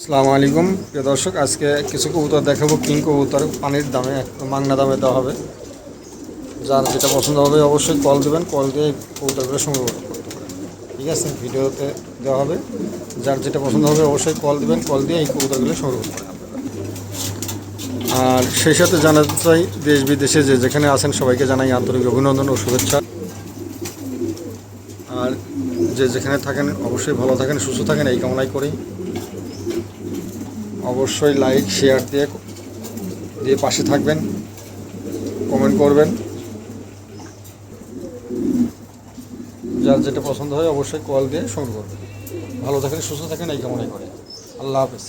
আসসালামু আলাইকুম। প্রিয় দর্শক, আজকে কিছু কবুতর দেখাবো। কিং কবুতর, পানির দামে মাংনা দামে দেওয়া হবে। যার যেটা পছন্দ হবে অবশ্যই কল দেবেন, কল দিয়ে কবুতরগুলো সংগ্রহ করতে পারেন ঠিক আছে, ভিডিওতে দেওয়া হবে। যার যেটা পছন্দ হবে অবশ্যই কল দেবেন, কল দিয়ে এই কবুতরগুলো সংগ্রহ করতে আর সেই সাথে জানাতে চাই, দেশ বিদেশে যে যেখানে আছেন, সবাইকে জানাই আন্তরিক অভিনন্দন ও শুভেচ্ছা। আর যে যেখানে থাকেন, অবশ্যই ভালো থাকেন, সুস্থ থাকেন, এই কামনাই করি। অবশ্যই লাইক শেয়ার দিয়ে দিয়ে পাশে থাকবেন কমেন্ট করবেন। যার যেটা পছন্দ হয় অবশ্যই কল দিয়ে শুরু করবেন। ভালো থাকেন, সুস্থ থাকেন, এই কামনাই করে। আল্লাহ হাফেজ।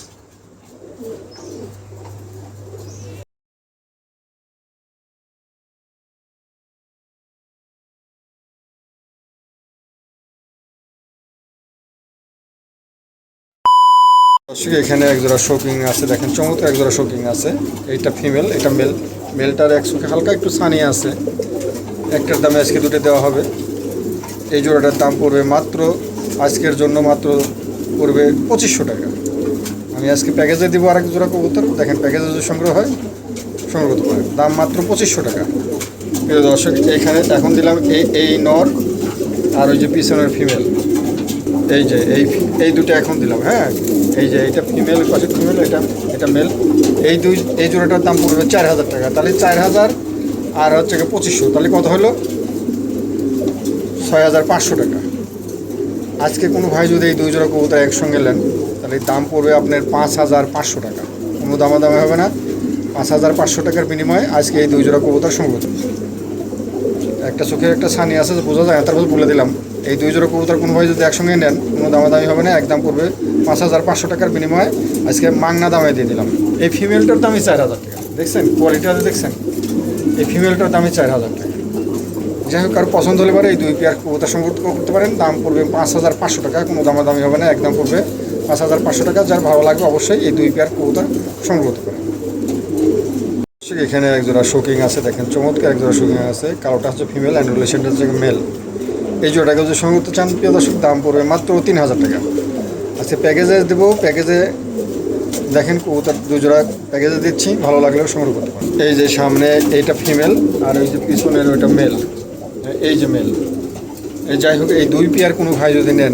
দর্শক এখানে একজোড়া শোকিং আছে, দেখেন চমৎকার একজোড়া শোকিং আছে। এইটা ফিমেল এটা মেল মেলটার এক হালকা একটু সানি আছে। একটার দামে আজকে দুটো দেওয়া হবে। এই জোড়াটার দাম পড়বে মাত্র, আজকের জন্য মাত্র পড়বে পঁচিশশো টাকা। আমি আজকে প্যাকেজে দিব আরেক জোড়া কবুতর। দেখেন প্যাকেজে যদি সংগ্রহ হয়, সংগ্রহ করতে দাম মাত্র পঁচিশশো টাকা। প্রিয় দর্শক এখানে এখন দিলাম এই এই নর আর ওই যে পিছনের ফিমেল এই যে, এই এই দুটো এখন দিলাম হ্যাঁ? এই যে এটা ফিমেল পাশে ফিমেল এটা এটা মেল এই দুই এই জোড়াটার দাম পড়বে চার হাজার টাকা। তাহলে চার হাজার আর হচ্ছে গিয়ে পঁচিশশো। তাহলে কত হলো? ছয় হাজার পাঁচশো টাকা। আজকে কোনো ভাই যদি এই দুই জোড়া কবুতর একসঙ্গে নেন, তাহলে দাম পড়বে আপনার পাঁচ হাজার পাঁচশো টাকা। কোনো দামাদামি হবে না। পাঁচ হাজার পাঁচশো টাকার বিনিময়ে আজকে এই দুই জোড়া কবুতর সংগ্রহ একটা চোখের একটা ছানি আছে, বোঝা যায় তারপর বলে দিলাম। এই দুই জোড়া কবুতর কোনো ভাই যদি একসঙ্গে নেন, কোনো দামাদামি হবে না, একদম পড়বে পাঁচ হাজার পাঁচশো টাকার বিনিময়ে আজকে মাংনা দামে দিয়ে দিলাম। এই ফিমেলটার দামই চার হাজার টাকা। দেখছেন? কোয়ালিটিটা দেখছেন? এই ফিমেলটার দামই চার হাজার টাকা। যাই হোক, কারও পছন্দ হলে পারে এই দুই পেয়ার কবুতর সংগ্রহ করতে পারেন। দাম পড়বে পাঁচ হাজার পাঁচশো টাকা, কোনো দামাদামি হবে না, একদম পড়বে পাঁচ হাজার পাঁচশো টাকা। যার ভালো লাগবে অবশ্যই এই দুই পেয়ার কবুতর সংগ্রহ করতে পারেন। এখানে একজোড়া শোকিং আছে, দেখেন, চমৎকার একজোড়া শোকিং আছে। কালোটা হচ্ছে ফিমেল অ্যান্ড রিলেশনটা হচ্ছে মেল এই জোড়াটাকে যদি সংযুক্ত চান, প্রিয় দর্শক, দাম পড়বে মাত্র তিন হাজার টাকা। আচ্ছা প্যাকেজে দেবো, প্যাকেজে দেখেন কবুতর দুজোড়া প্যাকেজে দিচ্ছি, ভালো লাগলেও সংগ্রহ করতে পারেন এই যে সামনে এইটা ফিমেল, আর ওই যে পিছনের ওইটা মেল। এই যে মেল। এই যাই হোক, এই দুই পেয়ার কোনো ভাই যদি নেন,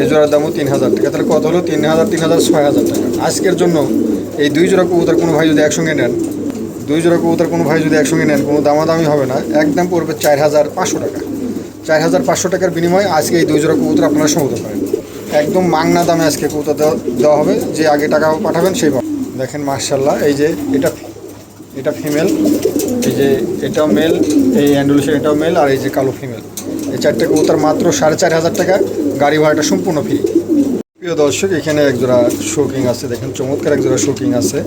এই জোড়ার দামও তিন হাজার টাকা। তাহলে কত হলো? তিন হাজার তিন হাজার ছয় হাজার টাকা। আজকের জন্য এই দুই জোড়া কবুতর কোনো ভাই যদি একসঙ্গে নেন, দুই জোড়া কবুতর কোনো ভাই যদি একসঙ্গে নেন, কোনো দামাদামি হবে না। একদম পড়বে চার হাজার পাঁচশো টাকা। চার হাজার পাঁচশো টাকার বিনিময়ে আজকে এই দুই জোড়া কবুতর আপনারা সংগ্রহ করেন। একদম মাংনা দামে আজকে কবুতর দেওয়া হবে। যে আগে টাকা পাঠাবেন সেই। দেখেন মার্শাল্লাহ এই যে এটা এটা ফিমেল এই যে এটাও মেল এই অ্যান্ডুলেশন এটাও মেল আর এই যে কালো ফিমেল এই চারটে কবুতর মাত্র সাড়ে চার হাজার টাকা। গাড়ি ভাড়াটা সম্পূর্ণ ফ্রি প্রিয় দর্শক, এখানে একজোড়া শোকিং আছে। দেখেন চমৎকার একজোড়া শোকিং আছে।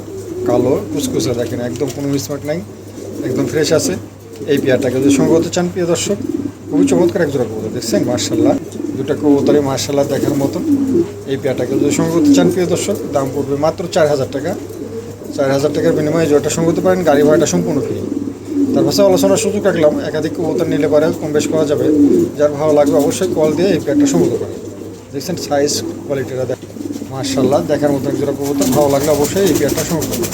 কালো কুচকুচে দেখেন, একদম কোনো মিসমার্ট নাই। একদম ফ্রেশ আছে। এই পেয়ারটাকে যদি সঙ্গে করতে চান, প্রিয় দর্শক খুবই চমৎকার একজোড়া কবুতর, দেখছেন? মার্শাল্লাহ দুটা কবুতরে মার্শাল্লাহ দেখার মতন এই পেয়ারটাকে যদি সঙ্গে করতে চান, প্রিয় দর্শক, দাম পড়বে মাত্র চার হাজার টাকা। চার হাজার টাকার বিনিময়ে জোড়াটা সঙ্গে করতে পারেন। গাড়ি ভাড়াটা সম্পূর্ণ ফ্রি। তার পাশে আলোচনার সুযোগ রাখলাম। একাধিক কবুতর নিলে পরে কম বেশ করা যাবে। যার ভালো লাগবে অবশ্যই কল দিয়ে এই পেয়ারটা সংগ্রহ করেন দেখছেন? সাইজ কোয়ালিটিটা দেখ মার্শাল্লাহ দেখার মতো একজোড়া কবুতর। ভালো লাগলে অবশ্যই এই পেয়ারটা সংগ্রহ করবেন।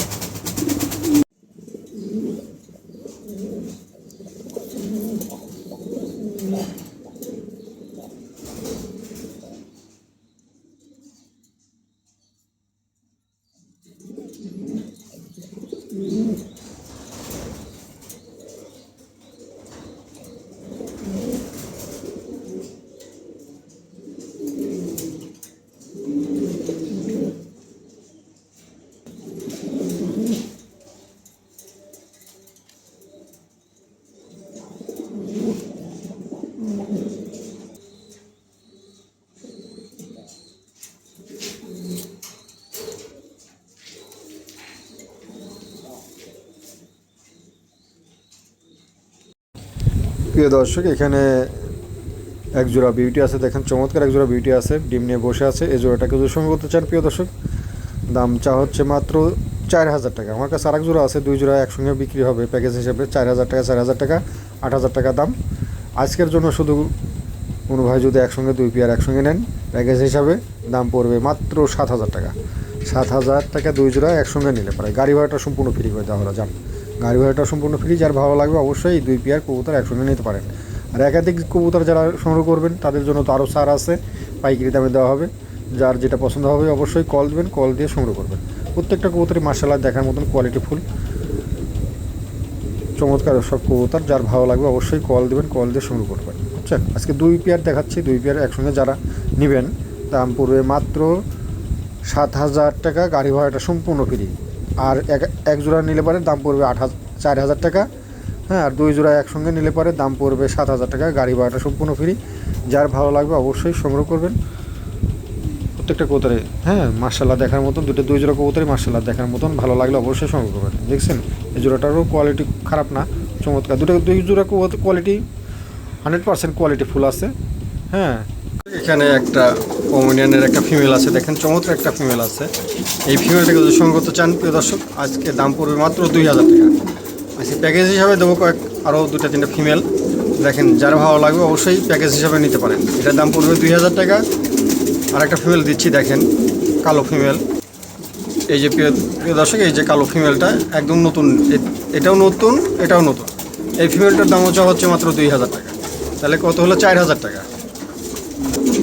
প্রিয় দর্শক, এখানে এক জোড়া বিউটি আছে, দেখেন চমৎকার এক জোড়া বিউটি আছে, ডিম নিয়ে বসে আছে, এই জোড়াটাকে যদি করতে চান প্রিয় দর্শক, দাম চা হচ্ছে মাত্র চার হাজার টাকা। আমার কাছে আরেক জোড়া আছে, দুই জোড়া একসঙ্গে বিক্রি হবে, প্যাকেজ হিসেবে চার হাজার টাকা, চার হাজার টাকা, আট হাজার টাকা দাম। আজকের জন্য শুধু কোনো ভাই যদি একসঙ্গে, দুই পেয়ার একসঙ্গে নেন, প্যাকেজ হিসাবে দাম পড়বে মাত্র সাত হাজার টাকা। সাত হাজার টাকা দুই জোড়া একসঙ্গে নিলে পারে গাড়ি ভাড়াটা সম্পূর্ণ ফ্রি দেওয়া হলো, যান। গাড়ি ভাড়াটা সম্পূর্ণ ফ্রি যার ভালো লাগবে অবশ্যই দুই পেয়ার কবুতর একসঙ্গে নিতে পারেন। আর একাধিক কবুতর যারা সংগ্রহ করবেন, তাদের জন্য তো আরও সার আছে, পাইকারি দামে দেওয়া হবে। যার যেটা পছন্দ হবে অবশ্যই কল দেবেন কল দিয়ে সংগ্রহ করবেন। প্রত্যেকটা কবুতরই মার্শাল্লাহ দেখার মতন কোয়ালিটি ফুল চমৎকার সব কবুতর, যার ভালো লাগবে অবশ্যই কল দেবেন কল দিয়ে সংগ্রহ করবেন। বুঝছেন? আজকে দুই পেয়ার দেখাচ্ছি, দুই পেয়ার একসঙ্গে যারা নেবেন, দাম পড়বে মাত্র সাত হাজার টাকা, গাড়ি ভাড়াটা সম্পূর্ণ ফ্রি আর এক এক জোড়া নিলে পরে দাম পড়বে আট হাজার চার হাজার টাকা। হ্যাঁ আর দুই জোড়া একসঙ্গে নিলে পরে দাম পড়বে সাত হাজার টাকা। গাড়ি ভাড়াটা সম্পূর্ণ ফ্রি যার ভালো লাগবে অবশ্যই সংগ্রহ করবেন। প্রত্যেকটা কবুতরে হ্যাঁ মার্শাল্লাহ দেখার মতন, দুটো দুই জোড়া কবুতরে মার্শাল্লাহ দেখার মতন ভালো লাগলে অবশ্যই সংগ্রহ করবেন। দেখছেন? এই জোড়াটারও কোয়ালিটি খারাপ না, চমৎকার। দুটো দুই জোড়া quality hundred percent quality full আছে। হ্যাঁ এখানে একটা কমিডিয়ানের একটা ফিমেল আছে, দেখেন চমৎকার একটা ফিমেল আছে। এই ফিমেলটাকে যদি সঙ্গ করতে চান, প্রিয় দর্শক, আজকে দাম পড়বে মাত্র দুই হাজার টাকা। আজকে প্যাকেজ হিসাবে দেবো কয়েক আরও দুটা তিনটা ফিমেল দেখেন, যার ভালো লাগবে অবশ্যই প্যাকেজ হিসাবে নিতে পারেন। এটার দাম পড়বে দুই হাজার টাকা। আর একটা ফিমেল দিচ্ছি, দেখেন, কালো ফিমেল এই যে প্রিয় প্রিয় দর্শক, এই যে কালো ফিমেলটা একদম নতুন। এটাও নতুন এটাও নতুন। এই ফিমেলটার দাম হচ্ছে হচ্ছে মাত্র দুই হাজার টাকা। তাহলে কত হলো? চার হাজার টাকা।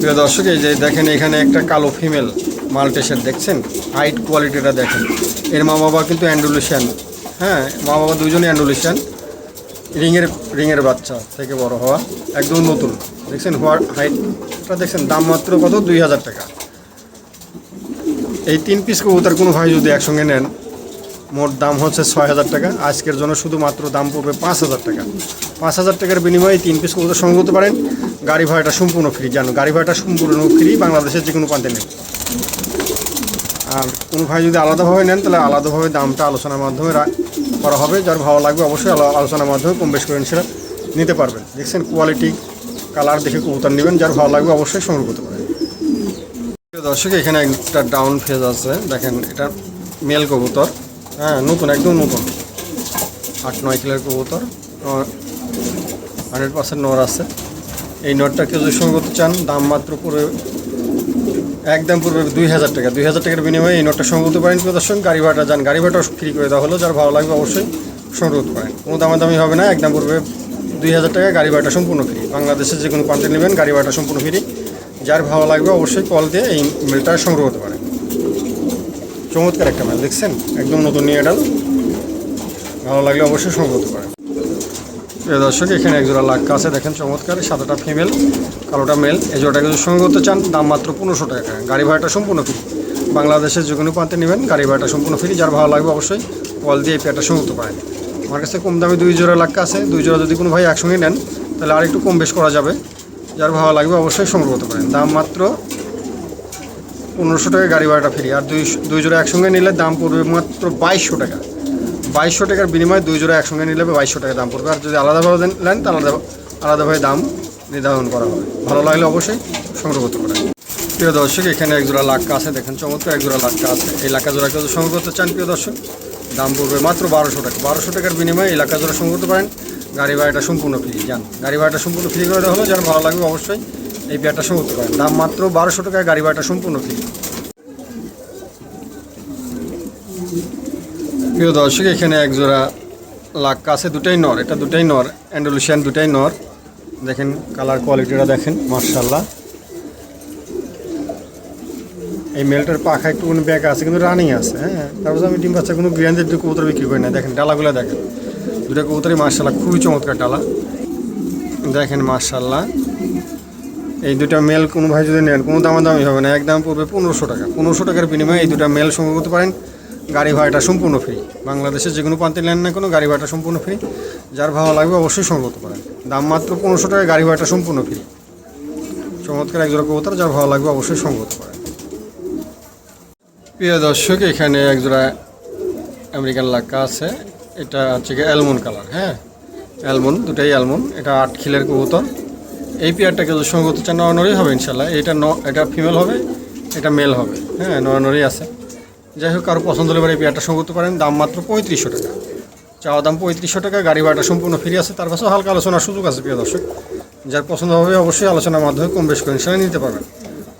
প্রিয় দর্শক, এই যে দেখেন এখানে একটা কালো ফিমেল মাল্টেশের দেখছেন? হাইট কোয়ালিটিটা দেখেন। এর মা বাবা কিন্তু অ্যান্ডুলেশিয়ান হ্যাঁ মা বাবা দুজনই অ্যান্ডুলেশিয়ান রিংয়ের রিংয়ের বাচ্চা থেকে বড় হওয়া, একদম নতুন। দেখছেন? হোয়ার হাইটটা দেখছেন? দাম মাত্র কত? দুই হাজার টাকা। এই তিন পিস কবুতর কোনো ভাই যদি একসঙ্গে নেন মোট দাম হচ্ছে ছয় হাজার টাকা। আজকের জন্য শুধুমাত্র দাম পড়বে পাঁচ হাজার টাকা। পাঁচ হাজার টাকার বিনিময়ে তিন পিস কবুতর সংগ্রহ করতে পারেন। গাড়ি ভাড়াটা সম্পূর্ণ ফ্রি জানো? গাড়ি ভাড়াটা সম্পূর্ণ ফ্রি বাংলাদেশের যে কোনো প্রান্তে নেই আর কোনো ভাই যদি আলাদাভাবে নেন, তাহলে আলাদাভাবে দামটা আলোচনার মাধ্যমে করা হবে। যার ভালো লাগবে অবশ্যই আলো- আলোচনার মাধ্যমে কম বেশ করে সেটা নিতে পারবেন। দেখছেন কোয়ালিটি কালার দেখে কবুতর নেবেন। যার ভালো লাগবে অবশ্যই সংগ্রহ করতে পারেন। দর্শক, এখানে একটা ডাউন ফেজ আছে। দেখেন, এটা মেল কবুতর। হ্যাঁ নতুন, একদম নতুন। আট, নয় কিলোর কবুতর। হান্ড্রেড পার্সেন্ট নর আছে। এই নটটা কেউ যদি সঙ্গে করতে চান, দাম মাত্র পড়বে একদম পড়বে দুই হাজার টাকা। দুই হাজার টাকার বিনিময়ে এই নটটা সংগ্রহ করতে পারেন। প্রিয় দর্শক গাড়ি ভাড়াটা যান। গাড়ি ভাড়াটা ফ্রি করে দেওয়া হলো। যার ভালো লাগবে অবশ্যই সংগ্রহ করতে পারেন। কোনো দামাদামি হবে না। একদম পড়বে দুই হাজার টাকা। গাড়ি ভাড়াটা সম্পূর্ণ ফ্রি বাংলাদেশের যে কোনো প্রান্তে নেবেন, গাড়ি ভাড়াটা সম্পূর্ণ ফ্রি যার ভালো লাগবে অবশ্যই কল দিয়ে এই মেলটা সংগ্রহ করতে পারেন। চমৎকার একটা মেল দেখছেন? একদম নতুন নিয়ে এডাল ভালো লাগলে অবশ্যই সংগ্রহ করতে প্রিয় দর্শক, এখানে একজোড়া লাক্কা আছে, দেখেন চমৎকার। সাদাটা ফিমেল কালোটা মেল এই জোড়াটাকে যদি সঙ্গে করতে চান, দাম মাত্র পনেরোশো টাকা। গাড়ি ভাড়াটা সম্পূর্ণ ফ্রি বাংলাদেশের যে কোনো প্রান্তে নেবেন, গাড়ি ভাড়াটা সম্পূর্ণ ফ্রি যার ভালো লাগবে অবশ্যই কল দিয়ে এই পেয়ারটা সঙ্গে করতে পারেন। আমার কাছে কম দামে দুই জোড়া লাক্কা আছে। দুই জোড়া যদি কোনো ভাই একসঙ্গে নেন, তাহলে আর একটু কম বেশ করা যাবে। যার ভালো লাগবে অবশ্যই সংগ্রহ করতে পারেন। দাম মাত্র পনেরোশো টাকা গাড়ি ভাড়াটা ফ্রি। আর দুই দুই জোড়া একসঙ্গে নিলে দাম পড়বে মাত্র বাইশশো টাকা। বাইশশো টাকার বিনিময়ে দুই জোড়া একসঙ্গে নিলে বাইশশো টাকা দাম পড়বে। আর যদি আলাদাভাবে নেন, তাহলে আলাদা আলাদাভাবে দাম নির্ধারণ করা হবে। ভালো লাগলে অবশ্যই সংগ্রহ করতে পারেন। প্রিয় দর্শক, এখানে এক জোড়া লাক্কা আছে, দেখেন চমৎকার এক জোড়া লাক্কা আছে। এই লাক্কা জোড়া যদি সংগ্রহ করতে চান, প্রিয় দর্শক, দাম পড়বে মাত্র বারোশো টাকা। বারোশো টাকার বিনিময়ে এই লাক্কা জোড়া সংগ্রহ করতে পারেন। গাড়ি ভাড়াটা সম্পূর্ণ ফ্রি যান গাড়ি ভাড়াটা সম্পূর্ণ ফ্রি করে দেওয়া হলো। যার ভালো লাগবে অবশ্যই এই পেয়ারটা সংগ্রহ করতে পারেন দাম মাত্র বারোশো টাকায় গাড়ি ভাড়াটা সম্পূর্ণ ফ্রি প্রিয় দর্শক, এখানে এক জোড়া লাক্কা আছে, দুটাই নর। এটা দুটাই নর অ্যান্ডোলুশিয়ান দুটাই নর। দেখেন কালার কোয়ালিটিটা দেখেন মার্শাল্লাহ এই মেলটার পাখা একটু কোনো ব্যাগ আছে, কিন্তু রানিং আছে হ্যাঁ? তারপর আমি ডিম বাচ্চা কোনো বিরিয়ানির দুটো কবুতর বিক্রি করি না। দেখেন, ডালাগুলো দেখেন। দুটো কবুতরই মার্শাল্লাহ খুবই চমৎকার ডালা। দেখেন মার্শাল্লাহ এই দুটা মেল কোনো ভাই যদি নেন, কোনো দামাদামি হবে না, একদম পড়বে পনেরোশো টাকা। পনেরোশো টাকার বিনিময়ে এই দুটা মেল সংগ্রহ করতে পারেন। গাড়ি ভাড়াটা সম্পূর্ণ ফ্রি বাংলাদেশের যে কোনো প্রান্তে নেন না কোনো, গাড়ি ভাড়াটা সম্পূর্ণ ফ্রি যার ভালো লাগবে অবশ্যই সংগ্রহ করতে পারেন। দাম মাত্র পনেরোশো টাকা গাড়ি ভাড়াটা সম্পূর্ণ ফ্রি চমৎকার এক জোড়া কবুতর, যার ভালো লাগবে অবশ্যই সংগ্রহ করতে পারেন। প্রিয় দর্শক, এখানে এক জোড়া আমেরিকান লাক্কা আছে। এটা হচ্ছে গিয়ে অ্যালমন কালার হ্যাঁ? অ্যালমন দুটাই অ্যালমন এটা আট খিলের কবুতর। এই পেয়ারটাকে যদি সঙ্গে করতে চান নরনরি হবে ইনশাল্লাহ এটা ন, এটা ফিমেল হবে, এটা মেল হবে। হ্যাঁ নরনরি আছে। যাই হোক, কারও পছন্দ হলে এই পেয়ারটা সঙ্গে করতে পারেন দাম মাত্র পঁয়ত্রিশশো টাকা। চাওয়া দাম পঁয়ত্রিশশো টাকা, গাড়ি ভাড়াটা সম্পূর্ণ ফ্রি আছে। তার পাশেও হালকা আলোচনার সুযোগ আছে, প্রিয় দর্শক। যার পছন্দ হবে অবশ্যই আলোচনার মাধ্যমে কম বেশ করে ইনশাল্লাহ নিতে পারবেন।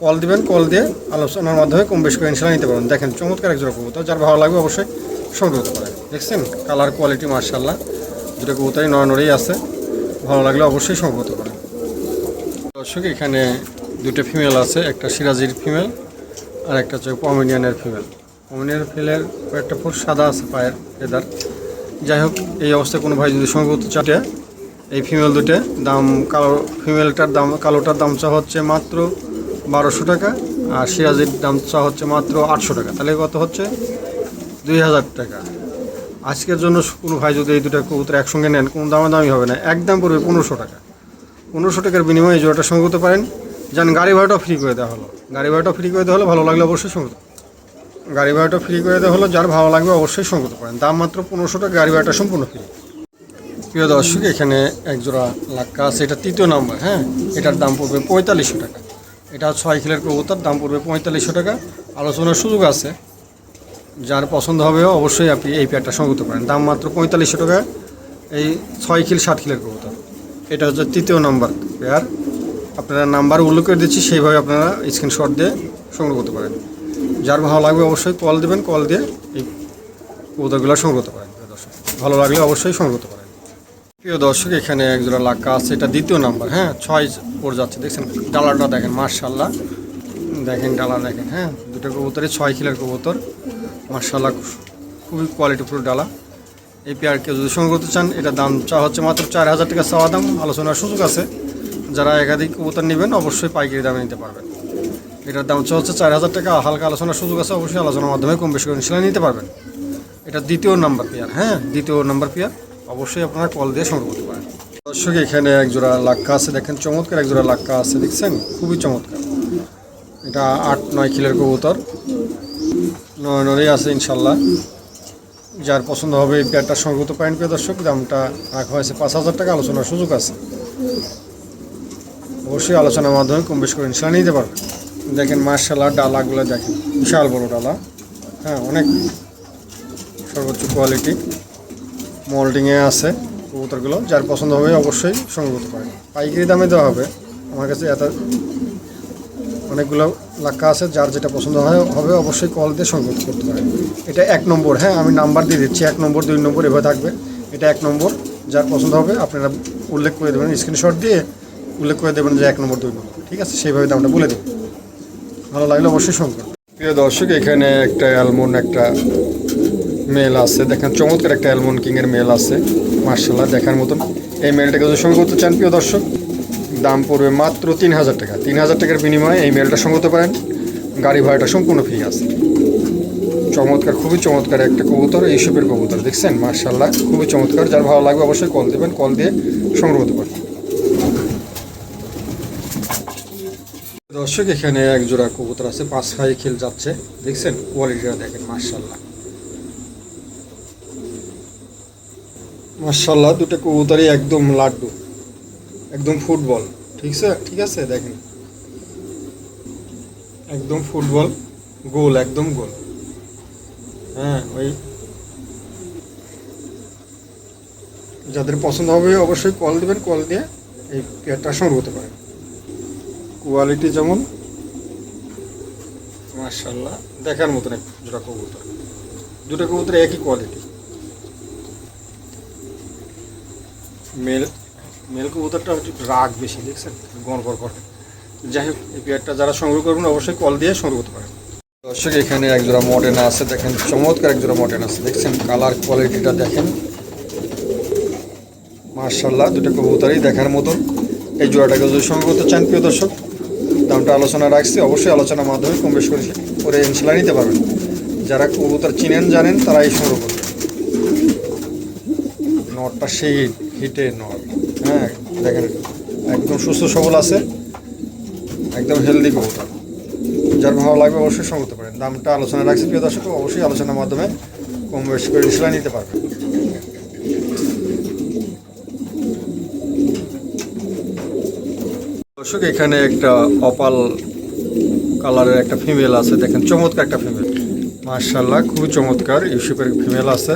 কল দিবেন, কল দিয়ে আলোচনার মাধ্যমে কম বেশি করে ইনশাল্লাহ নিতে পারবেন। দেখেন, চমৎকার একজন কবুতর। যার ভালো লাগবে অবশ্যই সংগ্রহ করতে পারেন দেখছেন? কালার কোয়ালিটি মার্শাল্লাহ দুটো কবুতরই নড়নড়েই আছে। ভালো লাগলে অবশ্যই সংগ্রহ করতে পারেন দর্শক, এখানে দুটো ফিমেল আছে, একটা সিরাজির ফিমেল আর একটা হচ্ছে পমিনিয়ানের ফিমেল পমিনিয়ানের ফিমেলের কয়েকটা ফুট সাদা আছে পায়ের ফেদার। যাই হোক, এই অবস্থায় কোনো ভাই যদি সংগ্রহ করতে চাটে এই ফিমেল দুটো দাম কালো ফিমেলটার দাম, কালোটার দাম চা হচ্ছে মাত্র বারোশো টাকা আর সিরাজির দাম চা হচ্ছে মাত্র আটশো টাকা। তাহলে কত হচ্ছে? দুই হাজার টাকা। আজকের জন্য কোনো ভাই যদি এই দুটো কবুতর একসঙ্গে নেন, কোনো দামে দামাদামি হবে না। একদম পড়বে পনেরোশো টাকা। পনেরোশো টাকার বিনিময়ে জোড়াটা সঙ্গে করতে পারেন। যেন, গাড়ি ভাড়াটাও ফ্রি করে দেওয়া হলো। গাড়ি ভাড়াটাও ফ্রি করে দেওয়া হলো, ভালো লাগলে অবশ্যই সঙ্গে গাড়ি ভাড়াটা ফ্রি করে দেওয়া হলো, যার ভালো লাগবে অবশ্যই সঙ্গে করতে পারেন। দাম মাত্র পনেরোশো টাকা, গাড়ি ভাড়াটা সম্পূর্ণ ফ্রি প্রিয় দর্শক, এখানে এক জোড়া লাক্কা আছে, এটা তৃতীয় নাম্বার হ্যাঁ? এটার দাম পড়বে পঁয়তাল্লিশশো টাকা। এটা ছয় কিলোর কবুতর, দাম পড়বে পঁয়তাল্লিশশো টাকা। আলোচনার সুযোগ আছে। যার পছন্দ হবে অবশ্যই আপনি এই পেয়ারটা সংগ্রহ করতে পারেন। দাম মাত্র পঁয়তাল্লিশশো টাকা, এই ছয় কিল সাত কিলের কবুতর। এটা হচ্ছে তৃতীয় নাম্বার পেয়ার। আপনারা নাম্বার উল্লেখ করে দিচ্ছি, সেইভাবে আপনারা স্ক্রিনশট দিয়ে সংগ্রহ করতে পারেন। যার ভালো লাগবে অবশ্যই কল দেবেন কল দিয়ে এই কবুতরগুলো সংগ্রহ করতে পারেন। দর্শক, ভালো লাগলে অবশ্যই সংগ্রহ করতে পারেন। প্রিয় দর্শক, এখানে একজোড়া লাক্কা আছে, এটা দ্বিতীয় নাম্বার হ্যাঁ? ছয় পড়ে যাচ্ছে, দেখছেন? ডালাটা দেখেন মার্শাল্লাহ দেখেন, ডালা দেখেন হ্যাঁ? দুটো কবুতরই ছয় কিলোর কবুতর। মার্শাল্লাহ খুবই কোয়ালিটিফুল ডালা। এই পেয়ার কেউ যদি সঙ্গে করতে চান, এটা দাম চা হচ্ছে মাত্র চার হাজার টাকা চাওয়া দাম আলোচনার সুযোগ আছে। যারা একাধিক কবুতর নেবেন, অবশ্যই পাইকারি দামে নিতে পারবেন। এটার দাম চা হচ্ছে চার হাজার টাকা, হালকা আলোচনার সুযোগ আছে, অবশ্যই আলোচনার মাধ্যমে কম বেশি করে সেটা নিতে পারবেন। এটা দ্বিতীয় নাম্বার পেয়ার হ্যাঁ দ্বিতীয় নাম্বার পেয়ার অবশ্যই আপনারা কল দিয়ে সংগ্রহ করতে পারেন। দর্শক, এখানে এক জোড়া লাক্কা আছে, দেখেন চমৎকার এক জোড়া লাক্কা আছে, দেখছেন? খুবই চমৎকার। এটা আট নয় কিলের কবুতর। নয় নয়ই আছে, ইনশাল্লাহ। যার পছন্দ হবে এই করতে পারেন প্রিয় দর্শক, দামটা রাখা হয়েছে পাঁচ হাজার টাকা, আলোচনার সুযোগ আছে। অবশ্যই আলোচনার মাধ্যমে কম বেশি করে ইনশাল্লাহ নিতে পারবে দেখেন মার্শাল্লাহ ডালাগুলো দেখেন, বিশাল বড় ডালা। হ্যাঁ অনেক সর্বোচ্চ কোয়ালিটি মোল্ডিংয়ে আছে কবুতরগুলো, যার পছন্দ হবে অবশ্যই সংগ্রহ করতে পারেন। পাইকারি দামে দেওয়া হবে। আমার কাছে এত অনেকগুলো লাক্কা আছে, যার যেটা পছন্দ হয়, হবে অবশ্যই কল দিয়ে সংগ্রহ করতে পারেন। এটা এক নম্বর হ্যাঁ আমি নাম্বার দিয়ে দিচ্ছি, এক নম্বর, দুই নম্বর, এভাবে থাকবে। এটা এক নম্বর, যার পছন্দ হবে, আপনারা উল্লেখ করে দেবেন স্ক্রিনশট দিয়ে উল্লেখ করে দেবেন যে এক নম্বর, দুই নম্বর, ঠিক আছে? সেইভাবে দামটা বলে দেবেন ভালো লাগলে অবশ্যই সংগ্রহ প্রিয় দর্শক, এখানে একটা অ্যালমন্ড, একটা মেল আছে। দেখেন, চমৎকার একটা অ্যালমন্ড কিংয়ের মেল আছে। মার্শাল্লাহ দেখার মতন। এই মেলটাকে যদি করতে চান, প্রিয় দর্শক দাম পড়বে মাত্র তিন হাজার টাকা। তিন হাজার টাকার বিনিময়ে এই মেলটা সঙ্গে করতে পারেন গাড়ি ভাড়াটা সম্পূর্ণ ফ্রি আছে। চমৎকার, খুবই চমৎকার একটা কবুতর, এই সুপের কবুতর, দেখছেন? মার্শাল্লাহ খুবই চমৎকার। যার ভালো লাগবে অবশ্যই কল দেবেন কল দিয়ে সংগ্রহ করতে পারেন দর্শক, এখানে এক জোড়া কবুতর আছে, পাঁচ ছয় খেল যাচ্ছে। দেখছেন? কোয়ালিটিটা দেখেন মার্শাল্লাহ মার্শাল্লাহ দুটো কবুতরই একদম লাড্ডু। একদম ফুটবল। ঠিক আছে? ঠিক আছে, দেখেন। একদম ফুটবল, গোল, একদম গোল। হ্যাঁ ওই যাদের পছন্দ হবে অবশ্যই কল দিবেন কল দিয়ে এই পেয়ারটা সংগ্রহ করতে পারেন। কোয়ালিটি যেমন মার্শাল্লাহ দেখার মতন এক জোড়া কবুতর। দুটো কবুতর একই কোয়ালিটি মেল মেল কবুতরটা হচ্ছে রাগ বেশি, দেখছেন? গড় করে। যাই হোক, এই পেয়ারটা যারা সংগ্রহ করবেন, অবশ্যই কল দিয়ে সংগ্রহ করতে পারেন। দর্শক, এখানে এক জোড়া মডেন আছে, দেখেন, চমৎকার এক জোড়া মডেন আছে, দেখছেন? কালার কোয়ালিটিটা দেখেন। মার্শাল্লাহ দুটো কবুতরই দেখার মতন। এই জোড়াটাকে যদি সংগ্রহ করতে চান, প্রিয় দর্শক, দামটা আলোচনা রাখছি। অবশ্যই আলোচনার মাধ্যমে কম বেশ করে করে নিতে পারবেন। যারা কবুতর চিনেন, জানেন তারা এই সংগ্রহ করবেন। নটটা সেই হিটে নট। হ্যাঁ দেখেন, একদম সুস্থ সবল আছে, একদম হেলদি কবুতর যার ভালো লাগবে অবশ্যই করতে পারেন। দামটা আলোচনা রাখছি, প্রিয় দর্শক, অবশ্যই আলোচনার মাধ্যমে কম বেশি করে ইনশাল্লাহ নিতে পারবেন। দর্শক, এখানে একটা অপাল কালারের একটা ফিমেল আছে। দেখেন, চমৎকার একটা ফিমেল মার্শাল্লাহ খুবই চমৎকার, ইউসুফের ফিমেল আছে।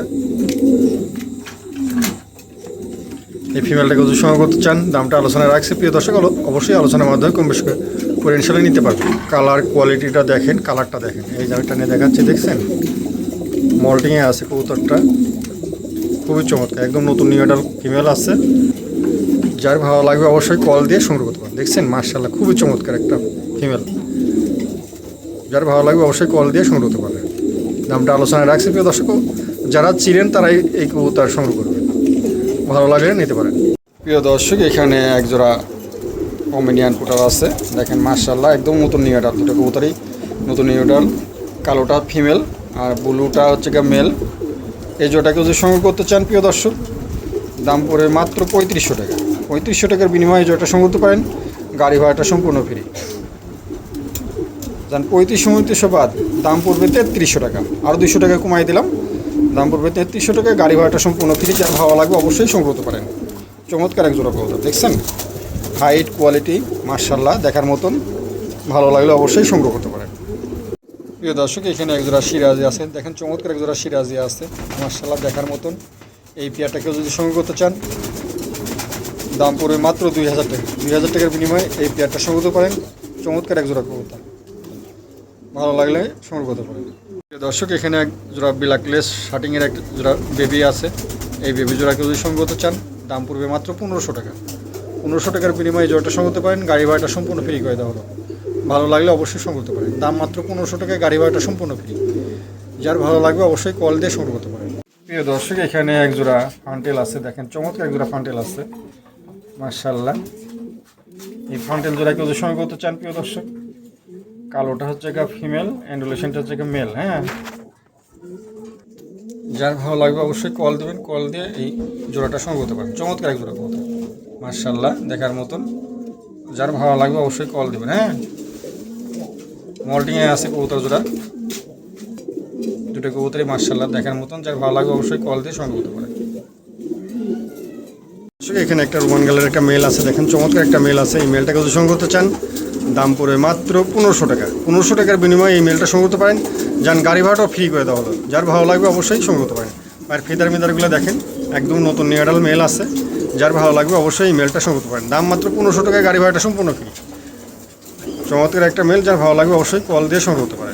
এই ফিমেলটাকে যদি করতে চান, দামটা আলোচনায় রাখছি। প্রিয় দর্শক হলো অবশ্যই আলোচনার মাধ্যমে কম বেশি করে- ইনশাল্লাহ নিতে পারবেন কালার কোয়ালিটিটা দেখেন কালারটা দেখেন। এই জায়গাটা নিয়ে দেখাচ্ছি, দেখছেন? মল্টিংয়ে আছে কবুতরটা। খুবই চমৎকার, একদম নতুন নিউ অ্যাডাল ফিমেল আছে। যার ভালো লাগবে অবশ্যই কল দিয়ে সংগ্রহ করতে পারেন দেখছেন? মার্শাল্লাহ খুবই চমৎকার একটা ফিমেল যার ভালো লাগবে অবশ্যই কল দিয়ে সংগ্রহ করতে পারবেন দামটা আলোচনায় রাখছি, প্রিয় দর্শক, যারা চিনেন তারাই এই কবুতর সংগ্রহ করবেন ভালো লাগলে নিতে পারেন। প্রিয় দর্শক, এখানে একজোড়া কমেডিয়ান কোটার আছে। দেখেন মার্শাল্লাহ একদম নতুন নিউ অ্যাডাল দুটো কবুতরই নতুন নিউ অ্যাডাল কালোটা ফিমেল আর ব্লুটা হচ্ছে গিয়ে মেল এই জোটাকে যদি সংগ্রহ করতে চান, প্রিয় দর্শক, দাম পড়ে মাত্র পঁয়ত্রিশশো টাকা। পঁয়ত্রিশশো টাকার বিনিময়ে জয়টা সংগ্রহ করতে পারেন। গাড়ি ভাড়াটা সম্পূর্ণ ফ্রি যান পঁয়ত্রিশশো পঁয়ত্রিশশো বাদ দাম পড়বে তেত্রিশশো টাকা। আরও দুশো টাকা কমাই দিলাম। দাম পড়বে তেত্রিশশো টাকা গাড়ি ভাড়াটা সম্পূর্ণ ফ্রি, যার ভালো লাগবে অবশ্যই সংগ্রহ করতে পারেন। চমৎকার এক জোড়া কবুতর দেখছেন? হাইট কোয়ালিটি মার্শাল্লাহ দেখার মতন। ভালো লাগলে অবশ্যই সংগ্রহ করতে পারেন। প্রিয় দর্শক, এখানে একজোড়া সিরাজি আছে। দেখেন, চমৎকার এক একজোড়া সিরাজি আছে। মার্শাল্লাহ দেখার মতন। এই পেয়ারটাকেও যদি সংগ্রহ করতে চান, দাম পড়বে মাত্র দুই হাজার টাকা। দুই হাজার টাকার বিনিময়ে এই পেয়ারটা সংগ্রহ করতে পারেন। চমৎকার এক জোড়া কবুতর। ভালো লাগলে সংগ্রহ করতে পারেন। দর্শক, এখানে এক জোড়া বিলাকলেস শার্টিংয়ের এক জোড়া বেবি আছে। এই বেবি জোড়াকে যদি করতে চান, দাম পড়বে মাত্র পনেরোশো টাকা। পনেরোশো টাকার বিনিময়ে জোড়াটা করতে পারেন, গাড়ি ভাড়াটা সম্পূর্ণ ফ্রি করে দেওয়া হলো। ভালো লাগলে অবশ্যই করতে পারেন। দাম মাত্র পনেরোশো টাকায় গাড়ি ভাড়াটা সম্পূর্ণ ফ্রি যার ভালো লাগবে অবশ্যই কল দিয়ে সংগ্রহ করতে পারেন। প্রিয় দর্শক, এখানে এক জোড়া ফান্টেল আছে। দেখেন, চমৎকার এক জোড়া ফান্টেল আছে। মার্শাল্লাহ এই ফান্টেল জোড়া যদি সংগ্রহ করতে চান, প্রিয় দর্শক। কালোটা হচ্ছে গা ফিমেল অ্যান্ডুলেশনটা হচ্ছে গা মেল হ্যাঁ? যার ভালো লাগবে অবশ্যই কল দেবেন কল দিয়ে এই জোড়াটা সংগ্রহ করতে পারেন। চমৎকার এক জোড়া কবুতর। মার্শাল্লাহ দেখার মতন। যার ভালো লাগবে অবশ্যই কল দেবেন হ্যাঁ? মল্টিংয়ে আছে কবুতর জোড়া। দুটো কবুতরই মার্শাল্লাহ দেখার মতন। যার ভালো লাগবে অবশ্যই কল দিয়ে সংগ্রহ করতে পারেন। এখানে একটা রোমান গালের একটা মেল আছে। দেখেন, চমৎকার একটা মেল আছে। এই মেলটাকে যদি সংগ্রহ করতে চান দাম পড়বে মাত্র পনেরোশো টাকা। পনেরোশো টাকার বিনিময়ে এই মেলটা সংগ্রহ পারেন। যান গাড়ি ভাড়াটাও ফ্রি করে দেওয়া হলো যার ভালো লাগবে অবশ্যই সংগ্রহ করতে পারেন। আর ফিদার মিদারগুলো দেখেন, একদম নতুন নিয়াডাল মেল আছে। যার ভালো লাগবে অবশ্যই এই মেলটা সংগ্রহ পারেন। দাম মাত্র পনেরোশো টাকায় গাড়ি ভাড়াটা সম্পূর্ণ ফ্রি চমৎকার একটা মেল যার ভালো লাগবে অবশ্যই কল দিয়ে সংগ্রহ করতে পারেন।